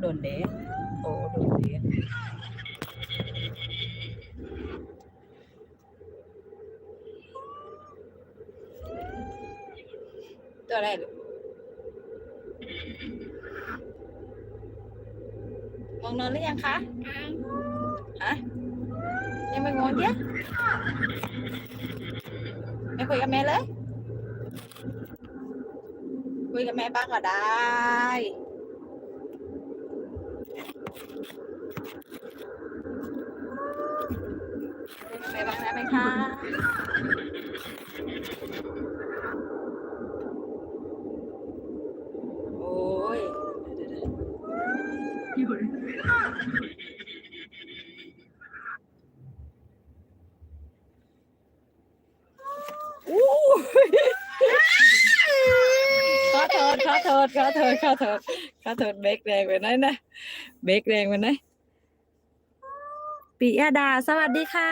โดนแดดโอ้โดนแดดตัวอะไรลูกมองนอนหรือยังคะฮะยังไม่งอนเดียไม่คุยกับแม่เลย คุยกับแม่บ้างก็ได้คุยกับแม่บ้างได้ไหมคะโอ้ยเดี๋ยวๆๆอู้ขอโท ษขอโทษขอโทษขอโทษเบรกแรงไปหน่อยนะเบรกแรงไปหน่อยปิยดา สวัสดีค่ะ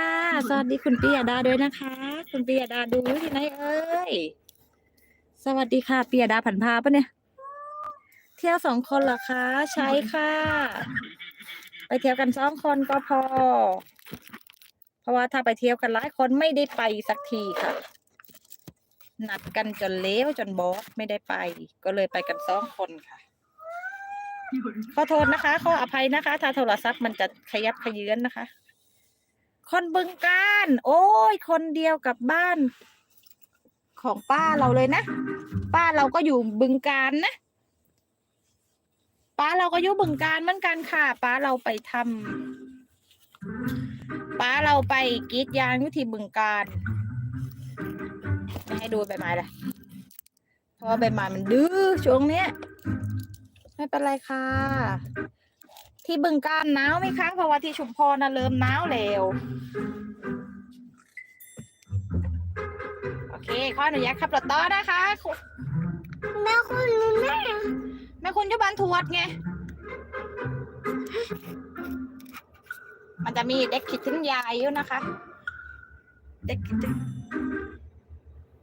สวัสดีคุณปิยดาด้วยนะคะ คุณปิยดาดูที่ไหนเอ้ย สวัสดีค่ะปิยดาผันพาปะเนี่ย เที่ยวสองคนเหรอคะ ใช่ค่ะ ไปเที่ยวกันสองคนก็พอ เพราะว่าถ้าไปเที่ยวกันหลายคนไม่ได้ไปสักทีค่ะ นัดกันจนเล้วจนบอสไม่ได้ไป ก็เลยไปกันสองคนค่ะ ขอโทษนะคะ ขออภัยนะคะ ถ้าโทรศัพท์มันจะขยับขยื้อนนะคะ คนบึงการ โอ้ย คนเดียวกับบ้าน ของป้าเราเลยนะ ป้าเราก็อยู่บึงการนะ ป้าเราก็อยู่บึงการเหมือนกันค่ะ ป้าเราไปทำป้าเราไปกรีดยางอยู่ที่บึงการไม่ ให้ดูใบไม้เลยเพราะว่าใบไม้มันดื้อช่วงเนี้ย ไม่เป็นไรค่ะ ที่บึงการหนาวไหมคะเพราะว่าที่ชุมพรน่ะเริ่มหนาวแล้วโอเคขออนุญาตขับรถต่อนะคะคุณแม่คุณแม่แม่คุณอยู่บ้านทวดไงมันจะมีเด็กคิดถึงยายอยู่นะคะ เด็กคิดถึง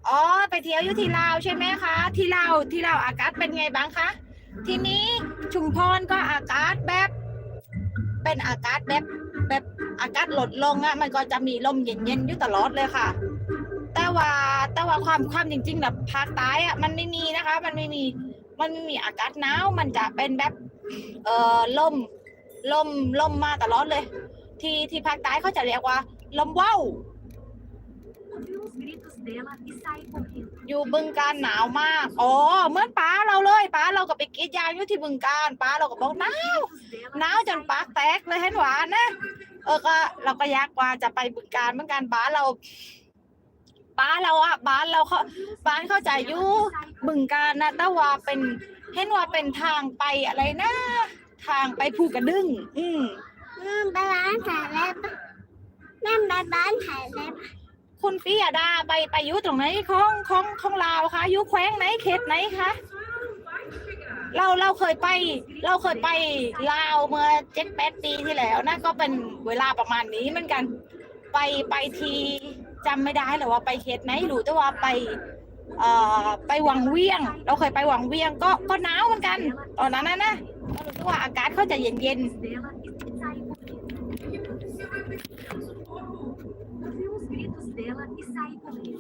อ๋อ ไปเที่ยวอยู่ที่ลาวใช่ไหมคะ ที่ลาวที่ลาวอากาศเป็นไงบ้างคะ ทีนี้ชุมพรก็อากาศแบบ เป็นอากาศแบบแบบอากาศลดลงอะมันก็จะมีลมเย็นๆอยู่ตลอดเลยค่ะ แต่ว่าแต่ว่าความความจริงๆแบบภาคใต้อะมันไม่มีนะคะ มันไม่มีมันไม่มีอากาศหนาวมันจะเป็นแบบเอ่อลมลมลมมาตลอดเลย ที่ที่ภาคใต้เขาจะเรียกว่า ลมว่าว ouviu os gritos dela e saí correndo. อยู่บึงการหนาวมาก อ๋อ เหมือนป้าเราเลยป้าเราก็ไปกรีดยางอยู่ที่บึงการป้าเราก็บอกหนาว Gritos dela หนาวจนปากแตกเลยเห็นหวานนะ เออก็เราก็อยากว่าจะไปบึงการเหมือนกันป้าเราป้าเราอะบ้านเราเขาบ้านเข้าใจอยู่บึงการนะแต่ว่าเป็นเห็นว่าเป็นทางไปอะไรนะ ทางไปภูกระดึงอืมแม่ไปร้านถ่ายเล็บแม่ไปบ้านถ่ายเล็บ คุณปิยดาไปไปอยู่ตรงไหนของของของลาวคะอยู่แขวงไหนเขตไหนคะเราเราเคยไป เราเคยไปลาวเมื่อเจ็ดแปดปีที่แล้วนะก็เป็นเวลาประมาณนี้เหมือนกัน ไปไปทีจำไม่ได้หรอว่าไปเขตไหนรู้แต่ว่าไปเอ่อไปวังเวียง เราเคยไปวังเวียงก็ก็หนาวเหมือนกัน ตอนนั้นนะนะรู้ว่าอากาศเขาจะเย็น dela e saí correndo. Ouviu os gritos dela e saí correndo.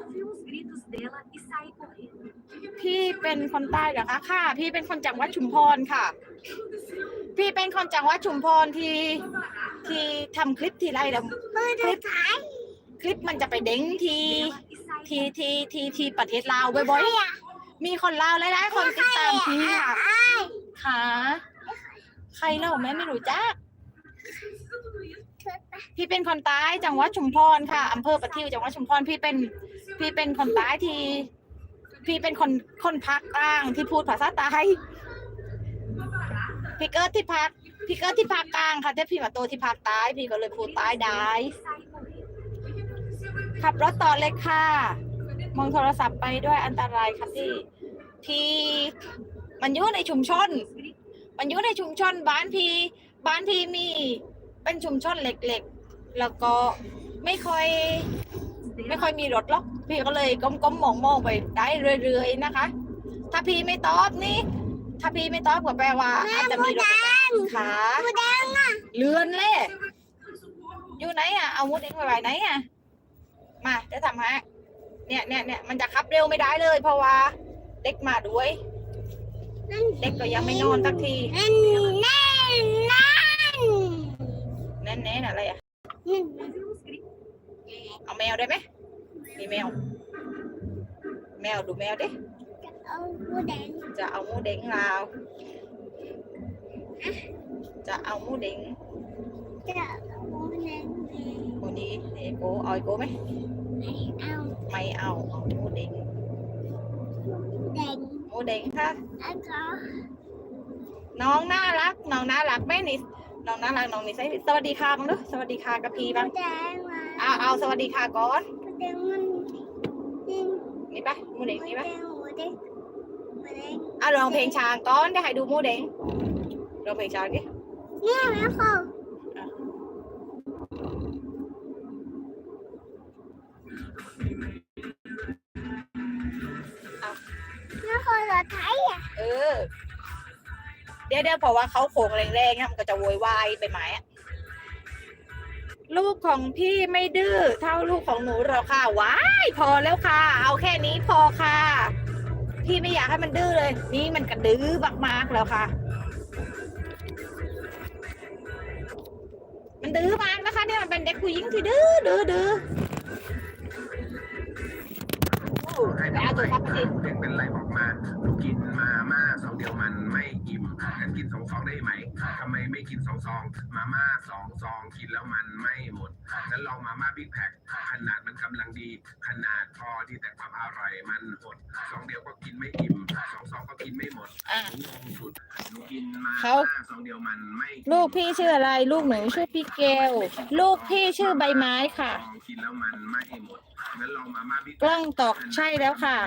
Ouviu os gritos dela e saí correndo. ๆพี่เป็นคนใต้เหรอคะค่ะ พี่เป็นคนจังหวัดชุมพรค่ะ พี่เป็นคนจังหวัดชุมพรที่ที่ทำคลิปทีไรแล้วคลิปคลิปมันจะไปเด้งที่ Dela e saí ที่ที่ที่ที่ประเทศลาวบ่อยๆมีคนลาวหลายๆคนติดตามพี่ค่ะค่ะใครเล่าแม่ไม่รู้จัก พี่เป็นคนใต้จังหวัดชุมพรค่ะอำเภอประทิวจังหวัดชุมพรพี่เป็นพี่เป็นคนใต้ที่พี่เป็นคนคนภาคกลางที่พูดภาษาใต้พี่เกิดที่ภาคพี่เกิดที่ภาคกลางค่ะแต่พี่มาโตที่ภาคใต้พี่ก็เลยพูดใต้ได้ขับรถต่อเลยค่ะ มองโทรศัพท์ไปด้วยอันตรายค่ะพี่พี่มันอยู่ในชุมชน มันอยู่ในชุมชนบ้านพี่ บ้านพี่มี เป็นชุมชนเล็กๆ แล้วก็ไม่ค่อย ไม่ค่อยมีรถหรอก พี่ก็เลยก้มๆมองๆไปได้เรื่อยๆนะคะ ถ้าพี่ไม่ตอบนี่ ถ้าพี่ไม่ตอบก็แปลว่าอาจจะมีรถขาหมูแดงอะเลือนเลยอยู่ไหนอะ เอามุดเองไปไว้ไหนอะ มาจะทำฮะ เนี่ยเนี่ยเนี่ยมันจะขับเร็วไม่ได้เลย เพราะว่า เด็กมาด้วยนั่นเด็กก็ยังไม่นอนสักทีนั่นนั่น นั่นแน่นๆอะไรอะนั่นเอาแมวได้ไหมมีแมว แมวดูแมวดิเอาหมูแดงจะเอาหมูเด้งลาวจะเอาหมูเด้งจะเอาหมูแดงคนนี้เอโกเอาไอโกไหมเอาไม่เอาเอาหมูเด้งแดงหมูเด้งค่ะแล้วก็น้องน่ารักน้องน่ารักไหมนิส น้องน่ารักน้องนิสัยสวัสดีค่ะบ้างเด้อสวัสดีค่ะกับพี่หมูบ้างแดงมาเอาเอาสวัสดีค่ะก่อนหมูแดงมันนี่นี่ปะหมูเด้งหมูนี่แดปะงหมูแดงหมูแดงเอาลองเพลงช้างก่อนได้ให้ดูหมูเด้งลองเพลงช้างดิเนี่ยแม่เขาแม่เขารถไถอะเออ เดี๋ยวเดี๋ยวเพราะว่าเขาโขงแรงๆอะมันก็จะโวยวายไปไหมอะลูกของพี่ไม่ดื้อเท่าลูกของหนูหรอกค่ะว้ายพอแล้วค่ะ เอาแค่นี้พอค่ะ พี่ไม่อยากให้มันดื้อเลย นี่มันกระดื้อมากๆแล้วค่ะ มันดื้อมากนะคะเนี่ยมันเป็นเด็กผู้หญิงที่ดื้อดื้อดื้อโอ้ไปเอาตัวครับมาสิเด็กเป็นไรบอกมาหนู กินมาม่าสองเดียวมันไม่อิ่มงั้นกินสองซองได้ไหมทำไมไม่กินสองซอง มาม่าสองซองกินแล้วมันไม่หมดงั้นลองมาม่าบิ๊กแพ็คขนาดมันกำลังดี ขนาดพอที่แต่ความอร่อยมันหดซองเดียวก็กินไม่อิ่มสองซองก็กินไม่หมดอะหนูงงสุดหนูกินมาเขาม่าซองเดียวมันไม่อิ่มลูกพี่ชื่ออะไร ลูกหนูชื่อพี่เกลลูกพี่ชื่อใบไม้ค่ะซองกินแล้วมันไม่หมดงั้นลองมาม่าบิ๊กกล้องตกใช่แล้วค่ะ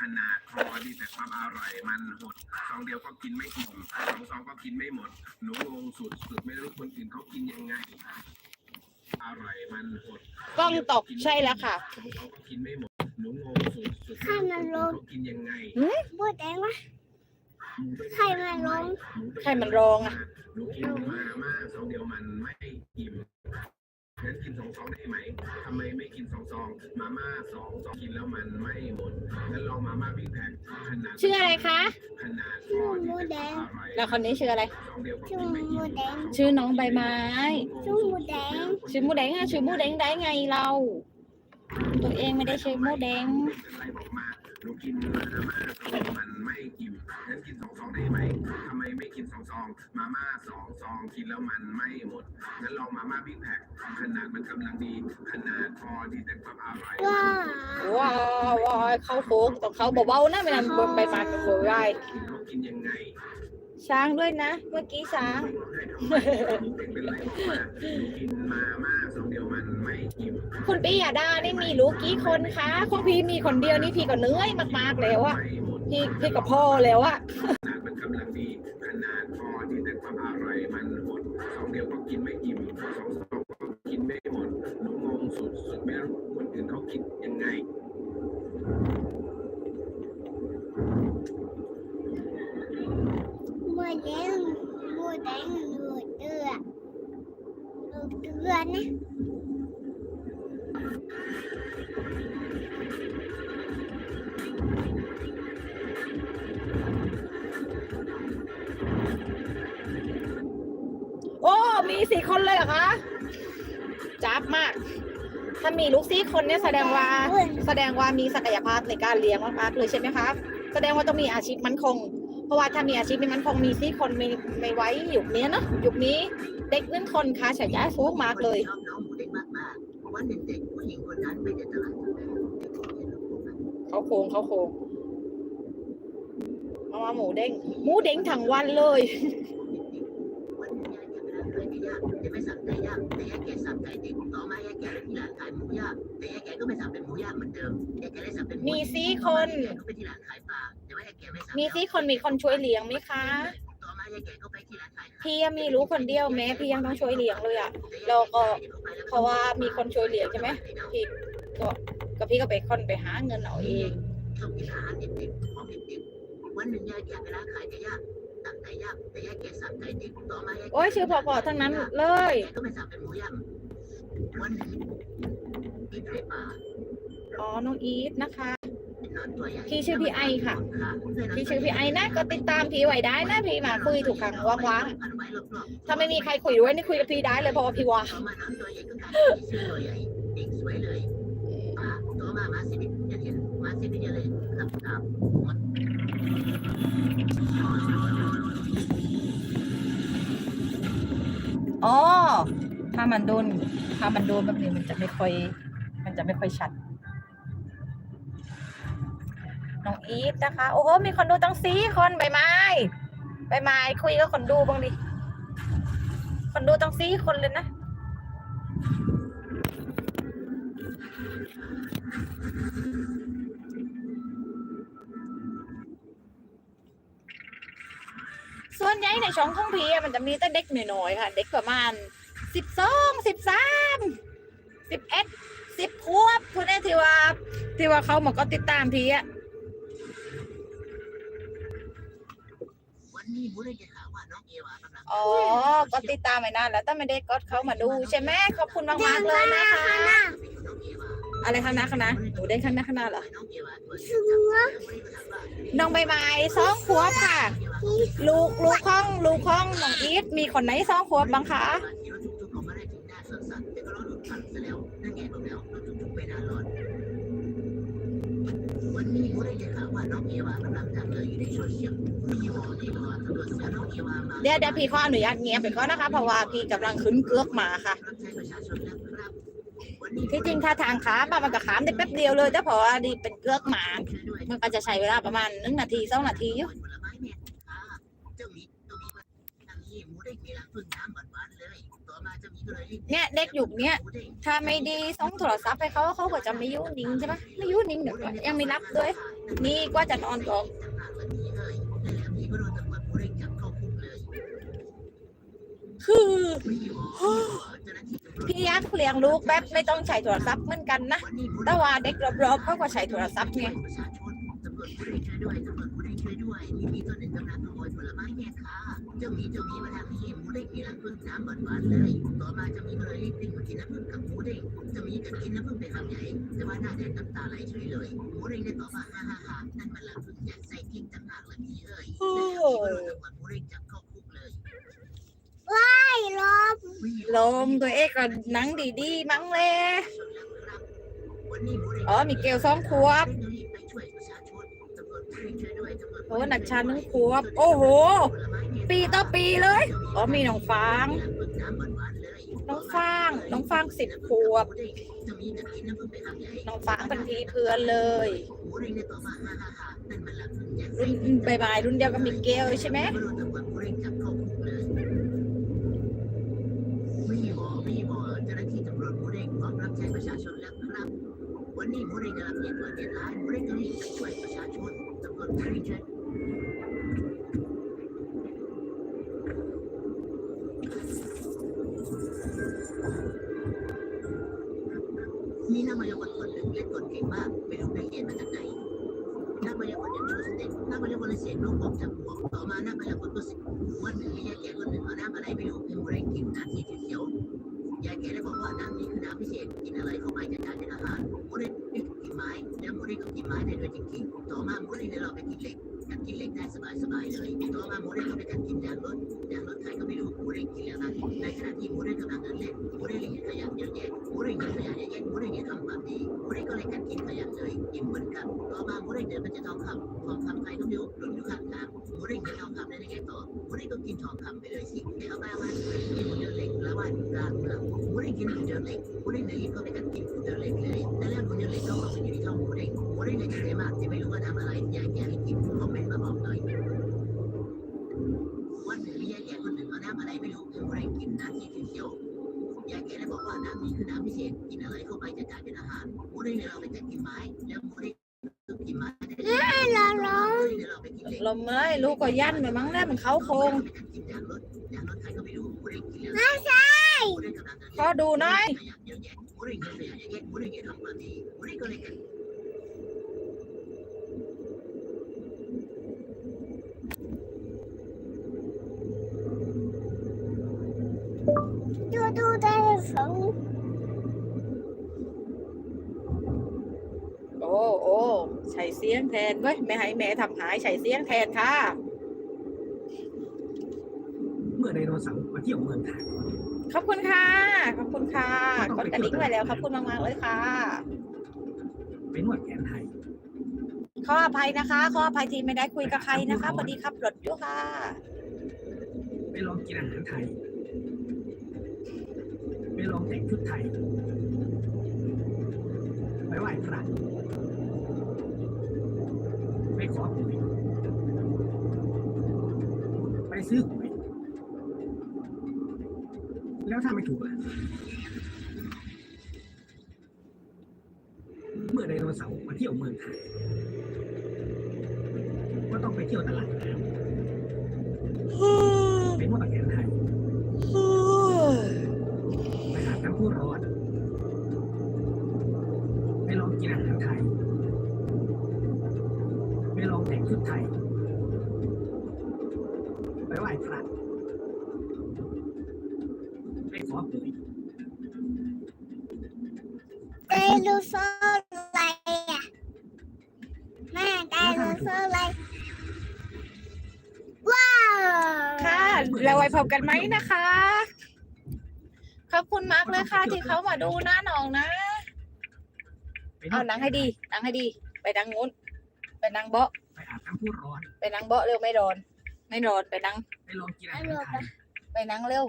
ขนาดพอดีแต่ความอร่อยมันหดซองเดียวก็กินไม่อิ่มสองซองก็กินไม่หมด หนูงงสุดสุดไม่รู้คนอื่นเขากินยังไง อร่อยมันหดกล้องตกใช่แล้วค่ะ สองซองก็กินไม่หมด หนูงงสุดสุดไม่รู้คนอื่นเขากินยังไงหมูแดงวะ ใครมาลงใครมันร้องอะหนูกินมาม่าซองเดียวมันไม่อิ่ม งั้นกินสองซองได้ไหมทำไมไม่กินสองซอง มาม่าสองซองกินแล้วมันไม่หมดงั้นลองมาม่าบิ๊กแพ็คขนาดชื่ออะไรคะ ขนาดพอที่จะอร่อยแล้วคนนี้ชื่ออะไร ซองเดียวก็ชื่อกินไม่หมูอิ่มแดงชื่อน้องใบไม้ ชื่อหมูแดงชื่อหมูแดงอะชื่อหมูแดงได้ไงเรา ตัวเองไม่ได้ชื่อหมูแดงอะไรบอกมา หนูกินมาม่าซองมันไม่อิ่มงั้นกินสองซองได้ไหมทำไมไม่กินสองซอง มาม่าสองซองกินแล้วมันไม่หมดงั้นลองมาม่าบิ๊กแพ็คขนาดมันกำลังดี ขนาดพอที่แต่ความอร่อยว้าว้าวว้าวเขาโค้งต้องเขาเบาๆนะไม่นำบนใบไม้กับโวยวายเขากินยังไง ช้างด้วยนะ เมื่อกี้ช้างเป็นไรบอกมาหนูกินมาม่าซองเดียวมันไม่อิ่มคุณปียดานี่มีลูกกี่คนคะของพี่มีคนเดียวนี่พี่ก็เหนื่อยมากๆแล้วอะไม่หมดพี่พี่กับพ่อแล้วอะขนาดมันกำลังดีขนาดพอที่แต่ความอร่อยมันหมดสองเดียวก็กินไม่อิ่มสองสองก็กินไม่หมดหนูงงสุดสุดไม่รู้คนอื่นเขาคิดยังไง หมู แดงหมูแดงดูดเดือดดูดเดือดนะโอ้ มีสี่คนเลยเหรอคะจับมาก ถ้ามีลูกสี่คนเนี่ยแสดงว่าแสดงว่ามีศักยภาพในการเลี้ยงมากๆเลยใช่ไหมคะ แสดงว่าต้องมีอาชีพมั่นคง เพราะว่าถ้ามีอาชีพไม่มั่นคงมีสี่คนไม่ไม่ไว้ยุคนี้เนอะยุคนี้เด็กหนึ่งคนค่าใช้จ่ายสูงมากเลยชอบน้องหมูเด้งมากๆเพราะว่าเด็กๆผู้หญิงคนนั้นไม่ได้ตลาดเด็กๆเห็นลูกนั้นเขาโครงเขาโครงเอามาหมูเด้งหมูเด้งทั้งวันเลยวันนี้ ยายแกไม่รับเลยไม่ยากจะไม่สั่งไก่ย่างแต่ยายแกสั่งไก่ดิบต่อมายายแกไปที่ร้านขายหมูย่างแต่ยายแกก็ไม่สั่งเป็นหมูย่างเหมือนเดิมยายแกได้สั่งเป็นหมีสี่คน ยายก็ไปที่ร้านขายปลาแต่ว่ายายแกไม่สั่งมีสี่คนมีคนช่วยเลี้ยงไหมคะ ต่อมายายแกก็ไปที่ร้านขายพี่ยังมีลูกคนเดียวแม่พี่ยังต้องช่วยเลี้ยงเลยอะแล้วก็ เพราะว่ามีคนช่วยเลี้ยงใช่ไหมพี่ก็ก็พี่ก็ไปคนไปหาเงินเอาเอง ชอบกินอาหารดิบๆของดิบๆวันหนึ่งยายแกไปร้านขายไก่ย่าง โอ้ยชื่อพอๆทั้งนั้นเลยแกก็ไม่สั่งเป็นหมูย่างวันหนึ่งมีไก่ป่าอ๋อน้องอีทนะคะเป็นนอนตัวใหญ่พี่ชื่อพี่ไอค่ะ พี่ชื่อพี่ไอนะ ก็ติดตามพี่ไว้ได้นะพี่มาคุยถูกครั้งว่างๆถ้าไม่มีใครคุยด้วยนี่คุยกับพี่ได้เลยเพราะว่าพี่ว่างต่อมาน้องตัวใหญ่ก็กลายเป็นชื่อตัวใหญ่เด็กสวยเลยป่าต่อมามาสิบิทอย่าเห็นมาสิบิทอย่าเลยครับครับ อ๋อ ถ้ามันโดน ถ้ามันโดนแบบนี้มันจะไม่ค่อย มันจะไม่ค่อยชัด น้องอีฟนะคะ โอ้โห มีคนดูตั้งสี่คนใบไม้ใบไม้คุยกับคนดูบ้างดิ คนดูตั้งสี่คนเลยนะ ส่วนใหญ่ในช่องของพี่อะมันจะมีแต่เด็กน้อยๆค่ะ เด็กประมาณสิบสองสิบสามสิบเอ็ดสิบขวบพวกนี้ที่ว่าที่ว่าเขามาก็ติดตามพี่อะวันนี้บุรีจะถามว่าน้องเอวากำลังอ๋อ ก็ติดตามไปนานแล้วแต่ไม่ได้กดเขามาดูใช่ไหมขอบคุณมากๆเลยนะคะน้องเอวา อะไรข้างหน้าข้างหน้าหนูเด้งข้างหน้าข้างหน้าเหรอน้องเอวาตัวเล็กน้องใบไม้สองขวบค่ะ ลูกลูกข้องลูกข้องน้องอีทมีคนไหนสองขวบบ้างคะวันนี้บุรีจะถามว่าน้องเอวากำลังทำอะไรอยู่ในโซเชียลมีหมอที่บอกตำรวจเสียน้องเอวามาเดี๋ยวเดี๋ยวพี่ขออนุญาตเงียบไปก่อนนะคะเพราะว่าพี่กำลังขึ้นเกือกมาค่ะ ที่จริงถ้าทางขามอะมันก็ขามได้แป๊บเดียวเลยแต่พราะว่านี่เป็นเกือกหมามันก็จะใช้เวลาประมาณหนึ่งนาทีสองนาทีอยู่เนี่ยเด้งมีรังพึ่งน้ำหวานๆเลยต่อมาเจ้าหมีก็เนี่ยเด็กยุคเนี้ยถ้าไม่ดีส่งโทรศัพท์ให้เขาเขาก็จะไม่ยุ่นิ่งใช่ไหมไม่ยุ่นิ่งเดี๋ยวก่อนยังไม่รับด้วย นี่กว่าจะนอนก่อนคือ พี่ยักษ์เลี้ยงลูกแบบไม่ต้องใช้โทรศัพท์เหมือนกันนะแต่ว่าเด็กรอบๆเขาก็ใช้โทรศัพท์ไงประชาชนตำรวจผู้ใดช่วยด้วยตำรวจผู้ใดช่วยด้วยมีมีตัวหนึ่งกำลังขโมยผลไม้แม่ค้าเจ้าหมีเจ้าหมีมาทางนี้หมูเด้งมีรังพึ่งน้ำหวานๆเลย ต่อมาเจ้าหมีก็เลยรีบวิ่งมากินน้ำพึ่งกับหมูเด้งเจ้ามีกัดกินน้ำพึ่งไปคำใหญ่แต่ว่าหน้าแดงน้ำตาไหลเฉยเลยหมูเด้งได้ตอบว่าฮ่าฮ่าฮ่านั่นมันรังพึ่งยัดใส่ทิ้งต่างหากละพี่เอ้ยแล้วตำรวจหมูเด้งจับเข้าคุกเลย ไอ้ลมลมตัวเอกก็หนังดีๆ มั้งเลยอ๋อมีเกลสองขวบโอ้หนักชาหนึ่งขวบ โอ้โห ปีต่อปีเลย อ๋อมีน้องฟาง น้องฟาง น้องฟางสิบขวบ น้องฟางเป็นพี่เพื่อนเลยรุ่นบายบายรุ่นเดียวกับมิเกลใช่ไหม วันนี้มูเร่งกำลังเปลี่ยนตัวเปลี่ยนร้ายมูเร่งก็รีบไปช่วยประชาชนตำรวจผู้ใดช่วยมีนักมายากลคนหนึ่งเล่นกลเก่งมากไม่รู้ไปเรียนมาจากไหนนักมายากลยังโชว์สเต็ปนักมายากลเลยเสียงลูกออกจากหัวต่อมานักมายากลก็สิวั จริงๆต่อมามูเร่งเลยลองไปกินเหล็กกัดกินเหล็กได้สบายๆเลยต่อมามูเร่งก็ไปกัดกินยางรถยางรถ ใครก็ไม่รู้มูเร่งกินแล้วนะในขณะที่มูเร่งกำลังเดินเล่นมูเร่งเห็นขยะเยอะแยะมูเร่งเห็นขยะเยอะแยะมูเร่งเห็นทำความดีมูเร่งก็เลยกัดกินขยะเลยอิ่มเหมือนกันต่อมามูเร่งเดินไปเจอทองคำทองคำใครก็ไม่รู้หล่นอยู่ข้างทางมูเร่งเห็นทองคำได้ยังไงต่อมูเร่งก็กินทองคำไปเลยสิเอาไปเอามากินหมูเดินเล็กแล้วว่ากลางเมืองมูเร่งกินหมูเดินเหล็กมูเร่งเลยรีบก็ไปกัดกินหมูเดินเล็กเลยแล้วหมูเดินเล็กก็ออกมาอยู่ในท้องหมูเร่งหมูเร่งเลยดีใจมากที่ไม่รู้ว่าทำอะไรอยากอยแก่ให้กินคอมเมนต์มาบอกหน่อย ว่าน้ำนี้คือน้ำพิเศษกินอะไรเข้าไปจะกลายเป็นอาหารพูดได้เลยเราไปแต่กินไม้แล้วหมูเร่งก็กินไม้ได้เลยไอ้ลมเร่งเลยเราไปกินเหล็กลมเลยลูกก็ยันไปมั้งแน่มันเขาโคงไปจัดกินยางรถยางรถใครก็ไม่รู้หมูเร่งกินแล้วไม่ใช่หมูเร่งกำลังเดินขอดูหน่อยขยะเยอะแยะหมูเร่งเห็นขยะเยอะแยะหมูเร่งเห็นทำความดีหมูเร่งก็เลยกัด ดูดูได้สองโอ้โอ้ใส่เสียงแทนเว้ยไม่ให้แม่ทำหายใส่เสียงแทนค่ะ เมื่อไดโนเสาร์มาเที่ยวเมืองไทยขอบคุณค่ะ ขอบคุณค่ะ กดกระดิ่งไว้แล้วขอบคุณมากๆเลยค่ะ ไปนวดแผนไทยขออภัยนะคะ ขออภัยที่ไม่ได้คุยกับใครนะคะพอดีขับรถอยู่ค่ะ ไปลองกินอาหารไทย ไปลองแต่งชุดไทยไปไหว้พระไปขอหวยไปซื้อหวยแล้วถ้าไม่ถูกล่ะเมื่อไดโนเสาร์มาเที่ยวเมืองไทยก็ต้องไปเที่ยวตลาดน้ำไปนวดแผนไทย ไปหาน้ำพุร้อน ไปลองกินอาหารไทย ไปลองแต่งชุดไทย ไปไหว้พระไปขอหวย ได โนเสาร์อะไรอะแม่ไดโนเสาร์อะไรว้าวค่ะแล้วไว้พบกันไหมนะคะ ขอบคุณมากเลยค่ะที่เขามาดูหน้าหนองนะไปนเอาวดนั่งให้ดีนั่งให้ดี ไปนั่งงู้น ไปนั่งเบาะไปอาบน้ำพุร้อน ไปนั่งเบาะเร็วไม่ร้อน ไม่ร้อนไปนั่ง ไปลองกินอาหารไทยไปนั่งเร็ว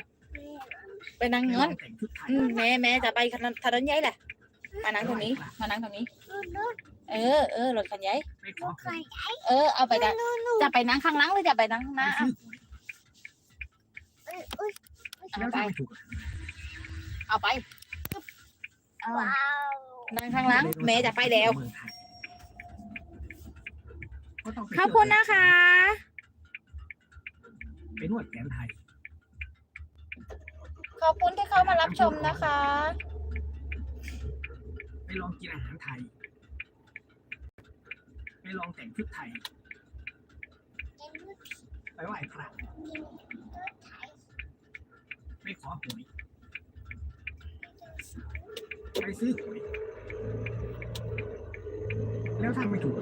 ไปนั่งไปลงั้อนงแต่งชุดไทยอืมแม่แม่จะไปถนนถนนใหญ่แหละ มานั่งตรงนี้ มานั่งตรงนี้ เออเออรถคันใหญ่ไปขอหวยเออ เอาไปนั่งจะไปนั่งข้างหลังหรือจะไปนั่งข้างหไปน้าซื้อหวยเอาแล้วไปถ้าไม่ถูกล่ะเอาไป เอาว้าวนั่งข้างหลังแม่จะไปแล้วเมืองไทยก็ต้องไปขอบคุณนะคะไปนวดแผนไทย ขอบคุณที่เข้ามารับชมนะคะไป ลองกินอาหารไทย ไปลองแต่งชุดไทย ไปไหว้พระไปขอหวยไปซื้อหวยแล้วถ้าไม่ถูก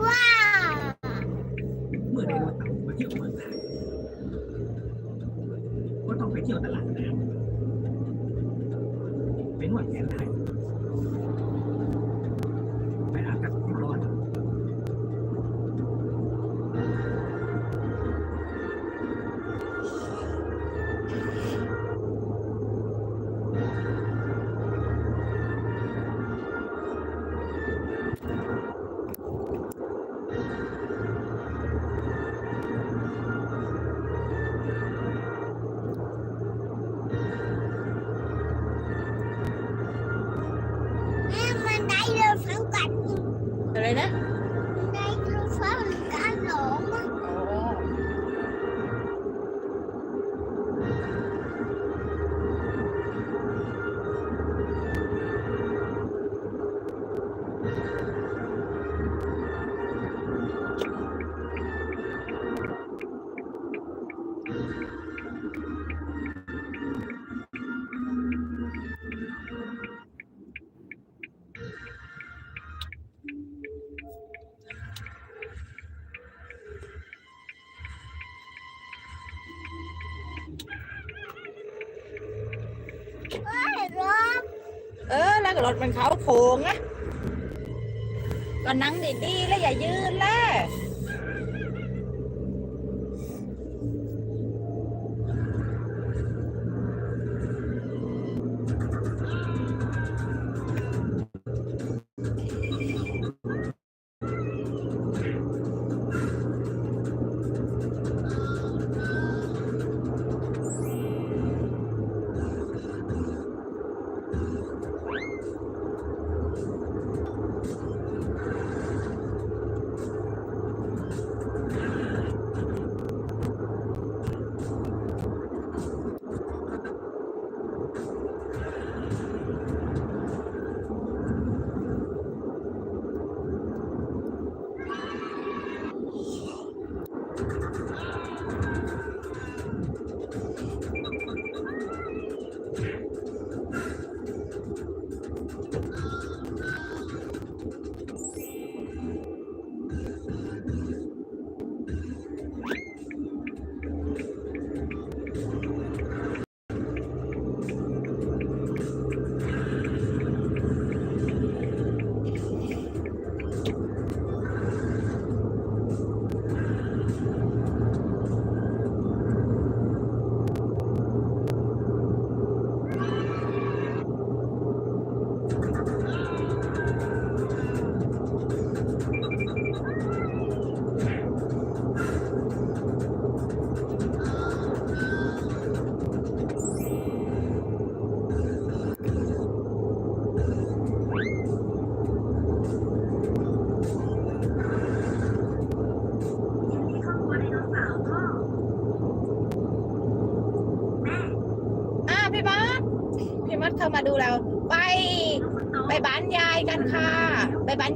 ว้าเมื่อไดโนเสามาเที่ยวเมืองไทยก็ต้องไปเที่ยวตลาด น้ำไปน กรถมันเขาโค้งอะก็นั่งดีๆแล้วอย่ายืนแล้ว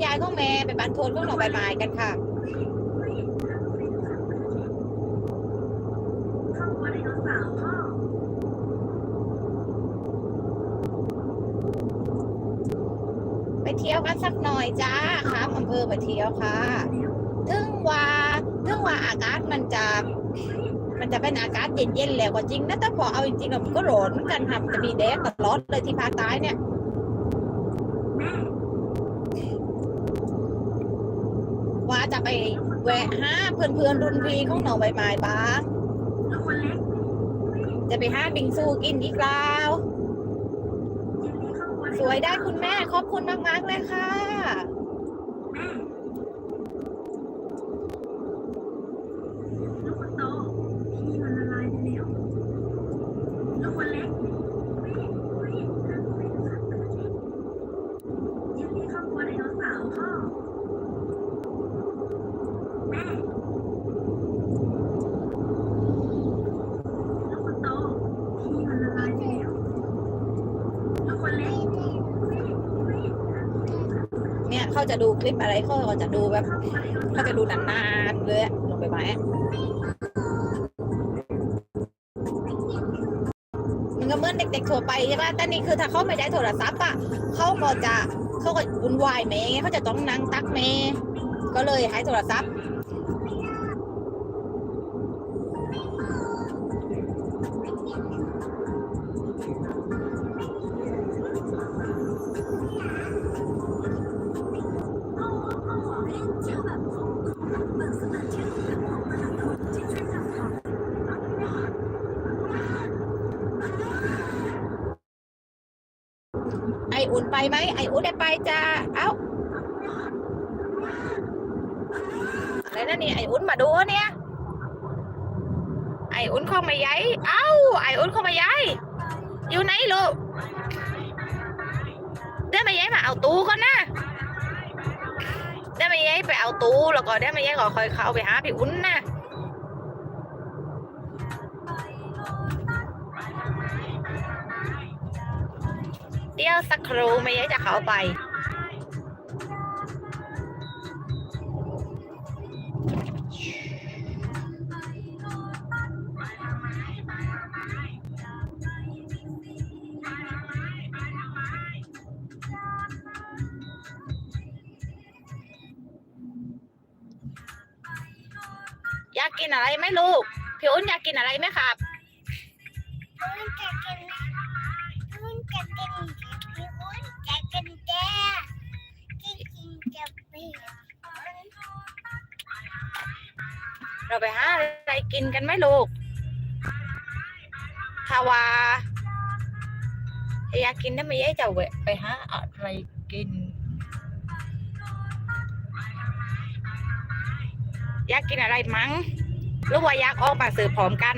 ยายของแม่ไปบ้านโทนของหนองใบไม้กันค่ะไปเที่ยวกันสักหน่อยจ้าครับอำเภอไปเที่ยวค่ะถึงว่าถึงว่าอากาศมันจะมันจะเป็นอากาศเย็นๆแล้วก็จริงนะแต่พอเอาจริงๆมันก็ร้อนเหมือนกันค่ะมันจะมีแดดตลอดเลยที่ภาคใต้เนี่ย แม่ ว่า จะไปแวะหาเพื่อนๆรุ่นพี่ของหนองใบไม้บ้าง จะไปหาบิงซูกินอีกแล้วยินดีครอบครัวสวยได้คุณแม่ขอบคุณมาก ๆ เลยค่ะ แม่ลูกคนโตที่นี่มันละลายไปแล้วลูกคนเล็กไม่ไม่ไม่ยินดีครอบครัวไดโนเสาร์พ่อแม่ลูกคนโตที่นี่มันละลายไปแล้วลูกคนเล็กไม่ไม่ เนี่ยเขาจะ ดูคลิปอะไรเขาก็จะดูแบบเขาจะดูนานๆเลยลงไปไหมมันก็เหมือนเด็กๆทั่วไปใช่ป่ะแต่นี่คือถ้าเขาไม่ได้โทรศัพท์อะเขาก็จะเขาก็วุ่นวายแม่เขาจะต้องนั่งตักแม่ก็เลยให้โทรศัพท์ จ้า เอ้าอะไรนะนี่ไออุ่นมาดูเนี่ย ไออุ่นเข้ามายัยเอ้า ไออุ่นเข้ามายัยอยู่ไหนลูกเดี๋ยวมายัยมาเอาตู้ก่อนนะเดี๋ยวมายัยไปเอาตู้แล้วก็เดี๋ยวมายัยก็คอยเข้าไปหาพี่อุ่นนะ เดี๋ยวสักครู่มายัยจะเข้าไป อยากกินอะไรไหมลูก พี่อุ่นอยากกินอะไรไหมครับ เราไปหาอะไรกินกันไหมลูกถ้าว่าอยากกินได้ไหมยายจะแวะไปหาอะไรกิน อยากกินอะไรมั้งหรือว่าอยากออกมาซื้อพร้อมกัน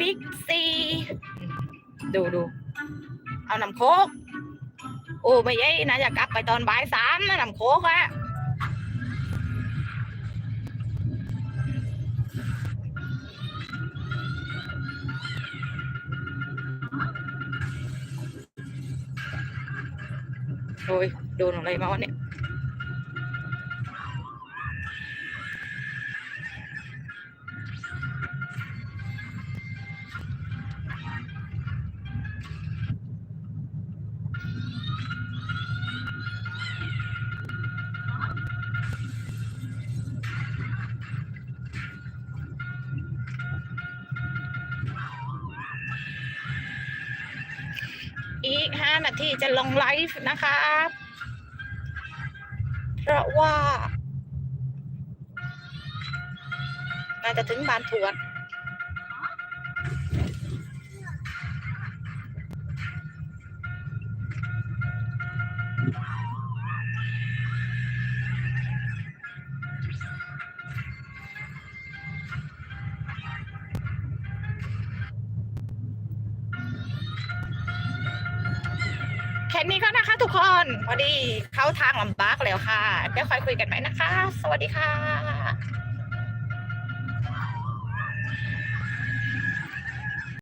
บิ๊กซี ดูดู เอาน้ำโคก โอ้ไม่ยัยนะจะกลับไปตอนบ่ายสามนะน้ำโคกอะโอ้ยโดนอะไรมาวะเนี่ย อีกห้านาทีจะลงไลฟ์นะครับเพราะว่าน่าจะถึงบ้านทวนางลำบากแล้วค่ะเดี๋ยวค่อยคุยกันใหม่นะคะ สวัสดีค่ะ